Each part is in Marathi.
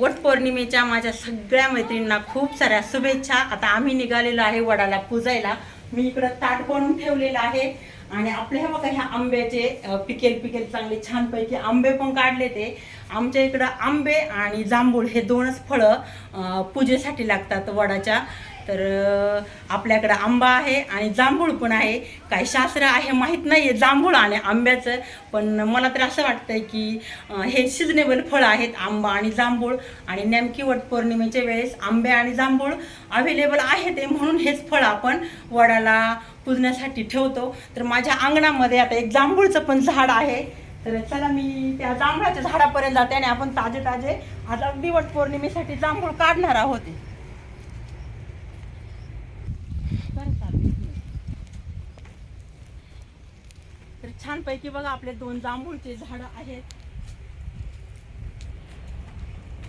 वटपौर्णिमेच्या माझ्या सगळ्या मैत्रिणींना खूप साऱ्या शुभेच्छा. आता आम्ही निघालेलो आहे वडाला पूजायला. मी इकडं ताट बनवून ठेवलेलं आहे. आणि आपल्या हे बघा ह्या आंब्याचे पिकेल पिकेल चांगले छानपैकी आंबे पण काढले ते. आमच्या इकडं आंबे आणि जांभूळ हे दोनच फळं पूजेसाठी लागतात वडाच्या. तर आपल्याकडं आंबा आहे आणि जांभूळ पण आहे. काय शास्त्र आहे माहीत नाही आहे जांभूळ आणि आंब्याचं पण मला तर असं वाटतंय की हे सिजनेबल फळं आहेत आंबा आणि जांभूळ. आणि नेमकी वटपौर्णिमेच्या वेळेस आंबे आणि जांभूळ अवेलेबल आहे ते म्हणून हेच फळ आपण वडाला पुजण्यासाठी ठेवतो. तर माझ्या अंगणामध्ये आता एक जांभूळचं पण झाड आहे. तर चला मी त्या जांभळाच्या झाडापर्यंत जाते आणि आपण ताजे ताजे आज अगदी वटपौर्णिमेसाठी जांभूळ काढणार आहोत. तर छानपैकी बघा आपले दोन जांभूळचे झाड आहेत.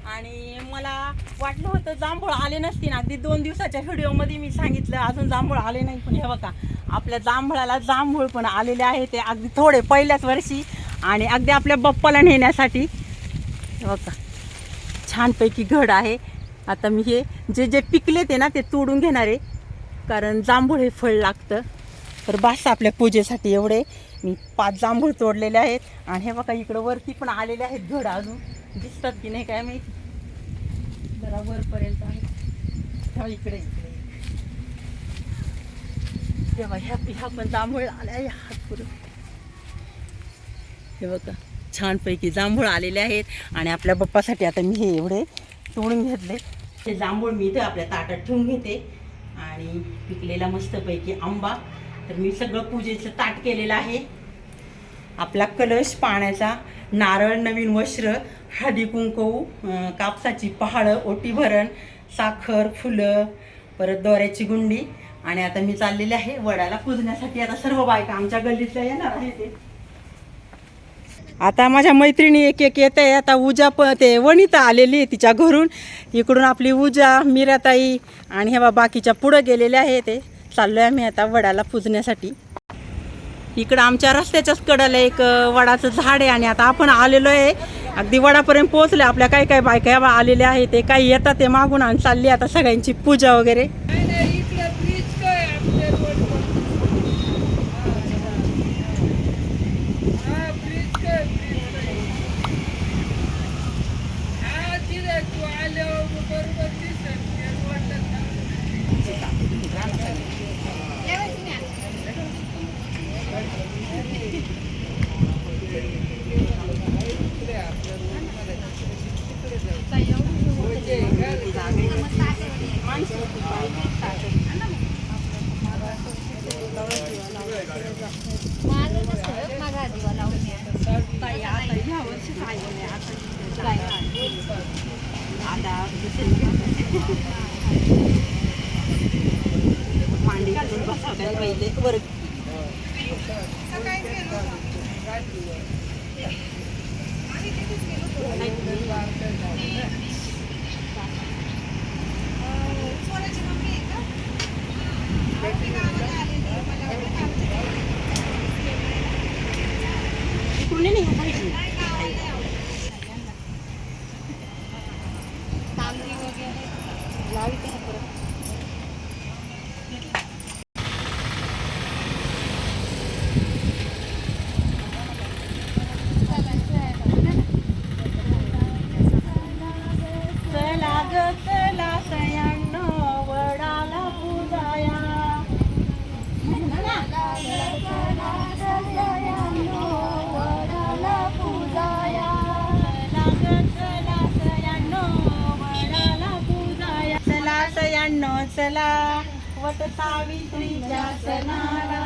आणि मला वाटलं होतं जांभूळ आले नसतील. अगदी दोन दिवसाच्या व्हिडिओमध्ये मी सांगितलं अजून जांभूळ आले नाही. पण हे बघा आपल्या जांभळाला जांभूळ पण आलेले आहे. ते अगदी थोडे पहिल्याच वर्षी आणि अगदी आपल्या बप्पाला नेण्यासाठी. बघा छानपैकी घड आहे. आता मी हे जे जे पिकले ते ना ते तोडून घेणार आहे. कारण जांभूळ हे फळ लागतं. तर बास आपल्या पूजेसाठी एवढे. मी पाच जांभूळ तोडलेले आहेत. आणि हे बघा इकडं वरती पण आलेले आहेत घड अजून. दिसतात की नाही काय माहिती. जरा वरपर्यंत आहे. तेव्हा इकडे इकडे. तेव्हा ह्या ह्या पण जांभूळ आल्या आहे हात पुरं हे बघा छानपैकी जांभूळ आलेले आहेत. आणि आपल्या बाप्पासाठी आता मी हे एवढे तोडून घेतले. ते जांभूळ मी इथं आपल्या ताटात ठेवून घेते. आणि पिकलेला मस्तपैकी आंबा. तर मी सगळं पूजेचं ताट केलेलं आहे. आपला कलश पाण्याचा नारळ नवीन वस्त्र हळदी कुंकू कापसाची पहाळं ओटी भरण साखर फुलं परत दोऱ्याची गुंडी आणि आता मी चाललेले आहे वडाला कुजण्यासाठी आता सर्व बायका आमच्या गल्लीतल्या येणार आहे ते आता माझ्या मैत्रिणी एक एक येत. आहे आता उजा प ते वनिता आलेली आहे तिच्या घरून. इकडून आपली उजा मीराताई आणि हे बा बाकीच्या पुढं गेलेल्या आहे ते. चाललो आहे आम्ही आता वडाला पुजण्यासाठी. इकडं आमच्या रस्त्याच्याच कडाला एक वडाचं झाड आहे आणि आता आपण आलेलो आहे. अगदी वडापर्यंत पोहोचले आपल्या काय काय बायका बा आलेल्या आहे ते काही येतात ते मागून आणि चालली आता सगळ्यांची पूजा वगैरे. मांडी घालून बसवतात पहिले बरं नाही ร้อยแก้ว चला वट सणाला.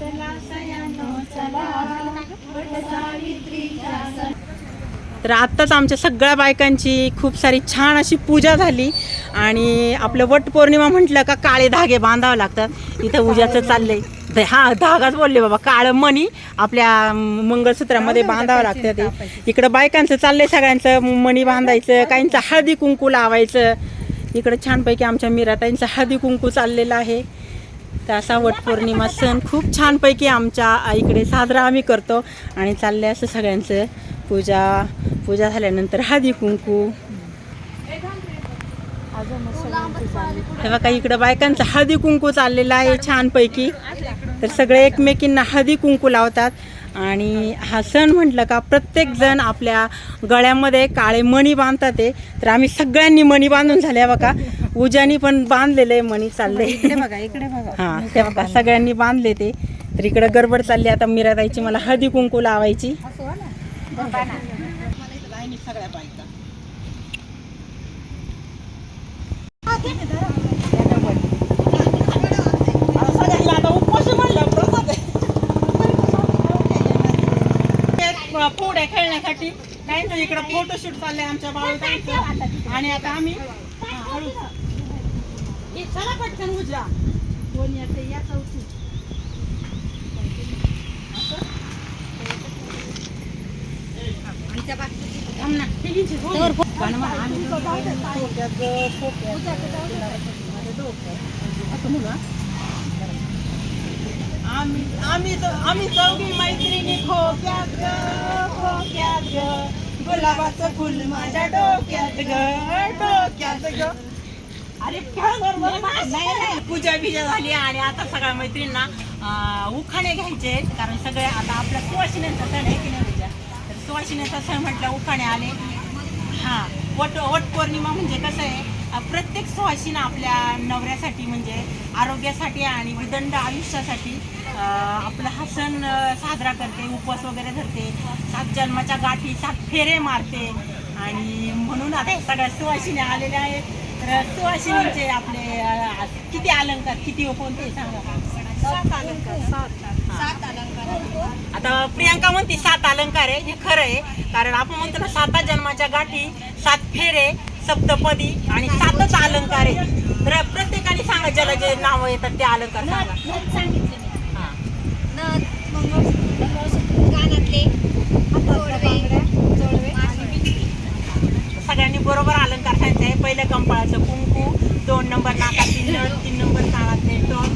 चला सयानो चला. तर आत्ताच आमच्या सगळ्या बायकांची खूप सारी छान अशी पूजा झाली. आणि आपलं वटपौर्णिमा म्हटलं का काळे धागे बांधावे लागतात. इथं उद्याचं चाललंय. हा धागाच बोलले बाबा काळं मणी आपल्या मंगळसूत्रामध्ये बांधावं लागतं ते. इकडं बायकांचं चाललंय सगळ्यांचं मणी बांधायचं काहींचं हळदी कुंकू लावायचं. इकडं छानपैकी आमच्या मीराताईंचा हळदी कुंकू चाललेला आहे. तर असा वटपौर्णिमा सण खूप छानपैकी आमच्या इकडे साजरा आम्ही करतो. आणि चालले असं सगळ्यांचं पूजा पूजा झाल्यानंतर हळदी कुंकू. हे बघा इकडं बायकांचा हळदी कुंकू चाललेला आहे छानपैकी. तर सगळे एकमेकींना हळदी कुंकू लावतात. आणि हा सण म्हटलं का प्रत्येक जण आपल्या गळ्यामध्ये काळे मणी बांधतात ते तर आम्ही सगळ्यांनी मणी बांधून झाल्या बघा. उजानी पण बांधलेलं आहे मणी चालले इकडे बघा इकडे बघा. हा ते बघा सगळ्यांनी बांधले ते. तर इकडं गडबड चालली आता मीराताईची मला हळदी कुंकू लावायची. सगळ्या बायका सगळ्यांना आता उपवास म्हणलं प्रसाद आहे. ते पोड्या खेळण्यासाठी. नाही तर इकडं फोटोशूट चाललंय आमच्या बाळूताईचं आणि आता आम्ही हा, हळू. चला पटकन येते या चौथी. थांब ना, ते घे, हो. पण मग आम्ही डोक्यात, असं हा? आम्ही आम्ही चौघी मैत्रिणी खोक्यात ग खोक्यात ग. गुलाबाचं फुल माझ्या डोक्यात ग डोक्यात ग. अरे पूजा बिजा झाली आणि आता सगळ्या मैत्रिणींना उखाणे घ्यायचे. कारण सगळे आता आपल्या सुवासिन्यांचा सण आहे की नाही पूजा? तर सुवासिन्यांचा सण म्हटलं उखाणे आले. हा वट वट पौर्णिमा म्हणजे कसं आहे प्रत्येक सुवासिना आपल्या नवऱ्यासाठी म्हणजे आरोग्यासाठी आणि विदंड आयुष्यासाठी आपला हा सण साजरा करते उपवास वगैरे धरते सात जन्माच्या गाठी सात फेरे मारते. आणि म्हणून आता सगळ्या सुवासिनी आलेल्या आहेत. तर सुवासिनींचे आपले किती अलंकार किती कोणते सांगा? सात अलंकार. सात आता प्रियांका म्हणते सात अलंकार आहे हे खरं आहे. कारण आपण म्हणतो ना साता जन्माच्या गाठी सात फेरे सप्तपदी आणि सातच अलंकार आहे तर प्रत्येकाने सांगा ज्याला जे नाव येतात ते अलंकार सांगा. हा. सगळ्यांनी बरोबर अलंकार खायचं आहे पहिलं कंपाळाचं कुंकू दोन नंबर नाकातील नळ तीन नंबर काळातले टोन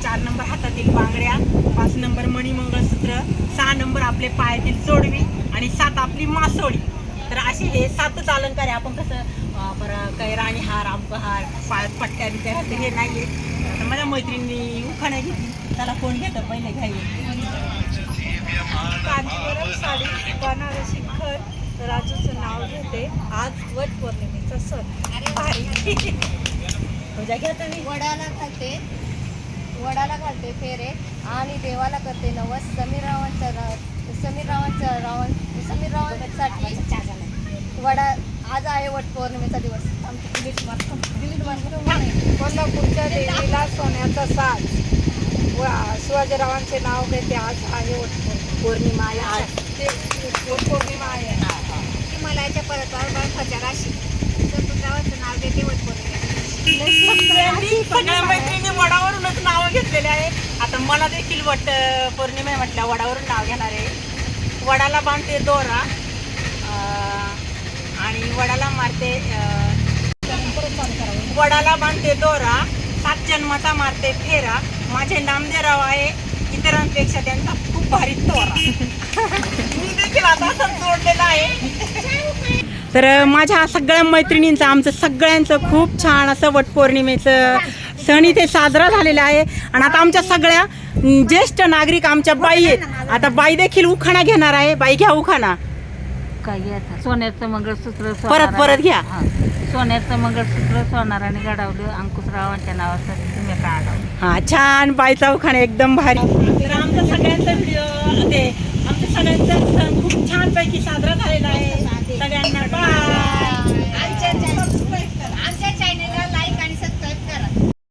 चार नंबर हातातील बांगड्या पाच नंबर मणिमंगळसूत्र सहा नंबर आपले पायातील चोडवी आणि सात आपली मासोळी. तर असे हे सातच अलंकार आहे. आपण कसं बरं काही राणीहार हार हार पायात पट्ट्या बिट्ट्या हे नाही आहे तर माझ्या मैत्रिणी उखाणा घेतली. त्याला कोण घेतं? पहिले घाई कांजीवरम साडी बनारसी खर राजूचं नाव घेते आज वट पौर्णिमेचा सण. भारी. पूजा घ्या तुम्ही? वडाला घालते वडाला घालते फेरे आणि देवाला करते नवस. समीर रावांचा रा- समीर रावांचा रावण समीर रावांसाठी वडा आज आहे वट पौर्णिमेचा दिवस. आमची डिलीट मार्क कोल्हापूरच्या देवीला सोन्याचा साज. व शिवाजीरावांचे नाव घेते. आज आहे वट पौर्णिमा आहे आज ते पौर्णिमा आहे हिमालयाच्या पर्वतावर बर्फाच्या राशी समुद्रावरचं नाव घेते वट पौर्णिमेच्या सगळ्यांनी- सगळ्या मैत्रिणी वडावरूनच नाव घेतलेले आहे. आता मला देखील वट पौर्णिमा म्हटल्या वडावरून नाव घेणार आहे. वडाला बांधते दोरा आणि वडाला मारते वडाला बांधते दोरा सात जन्माचा मारते फेरा. माझे नामदेराव आहे इतरांपेक्षा त्यांचा भारी तोरा. मी देखील आता जोडलेला आहे. तर माझ्या सगळ्या मैत्रिणींचं आमचं सगळ्यांचं खूप छान असं वटपौर्णिमेचं सण इथे साजरा झालेला आहे. आणि आता आमच्या सगळ्या ज्येष्ठ नागरिक आमच्या बाई आहेत. आता बाई देखील उखाणा घेणार आहे. बाई घ्या उखाणा. काही आता. सोन्याचं मंगळसूत्र परत परत घ्या. हा. सोन्याचं मंगळसूत्र सोनाराने घडवलं. अंकुशरावांच्या नावाचं तुम्ही काढवलं हा छान उखाणा एकदम भारी. तर आमचा सगळ्यांचा व्हिडिओ ते आमच्या सगळ्यांचा सण खूप छान पैकी साजरा झालेला आहे.